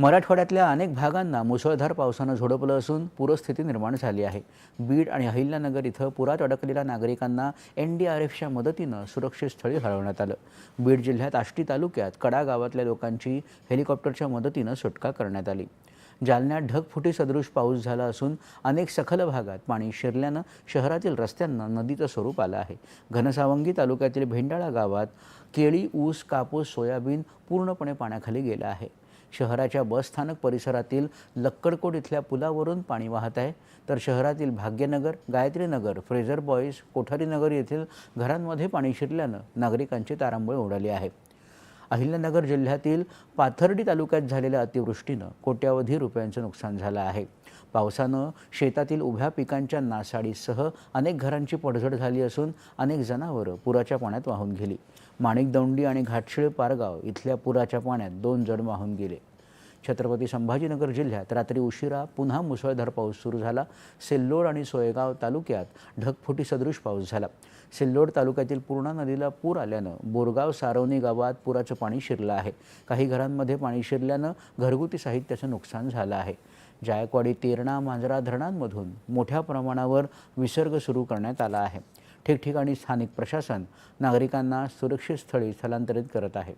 मराठवाड्यातल्या अनेक भागांना मुसळधार पावसानं झोडपलं असून पूरस्थिती निर्माण झाली आहे. बीड आणि अहिल्यानगर इथं पुरात अडकलेल्या नागरिकांना एन डी आर एफच्या मदतीनं सुरक्षित स्थळी हलवण्यात आलं. बीड जिल्ह्यात आष्टी तालुक्यात कडा गावातल्या लोकांची हेलिकॉप्टरच्या मदतीनं सुटका करण्यात आली. जालन्यात ढगफुटी सदृश पाऊस झाला असून अनेक सखल भागात पाणी शिरल्यानं शहरातील रस्त्यांना नदीचं स्वरूप आलं आहे. घनसावंगी तालुक्यातील भेंडाळा गावात केळी ऊस कापूस सोयाबीन पूर्णपणे पाण्याखाली गेलं आहे. शहराच्या बसस्थानक परिसरातील लक्कडकोट इथल्या पुलावरून पाणी वाहत आहे. तर शहरातील भाग्यनगर गायत्रीनगर फ्रेझर बॉईज कोठारीनगर येथील घरांमध्ये पाणी शिरल्यानं नागरिकांची तारांबळ उडाली आहे. अहिल्यानगर जिल्ह्यातील पाथर्डी तालुक्यात झालेल्या अतिवृष्टीनं कोट्यावधी रुपयांचं नुकसान झालं आहे. पावसानं शेतातील उभ्या पिकांच्या नासाडीसह अनेक घरांची पडझड झाली असून अनेक जनावरं पुराच्या पाण्यात वाहून गेली. माणिकदौंडी आणि घाटशिळ पारगाव इथल्या पुराच्या पाण्यात दोन जण वाहून गेले. छत्रपती संभाजीनगर जिल्ह्यात रात्री उशिरा पुन्हा मुसळधार पाऊस सुरू झाला. सिल्लोड आणि सोयगाव तालुक्यात ढगफुटी सदृश पाऊस झाला. सिल्लोड तालुक्यातील पूर्णा नदीला पूर आल्यानं बोरगाव सारवणी गावात पुराचं पाणी शिरलं आहे. काही घरांमध्ये पाणी शिरल्यानं घरगुती साहित्याचं नुकसान झालं आहे. जायकवाडी तेरणा मांजरा धरणांमधून मोठ्या प्रमाणावर विसर्ग सुरू करण्यात आला आहे. ठिकठिकाणी स्थानिक प्रशासन नागरिकांना सुरक्षित स्थळी स्थलांतरित करत आहे.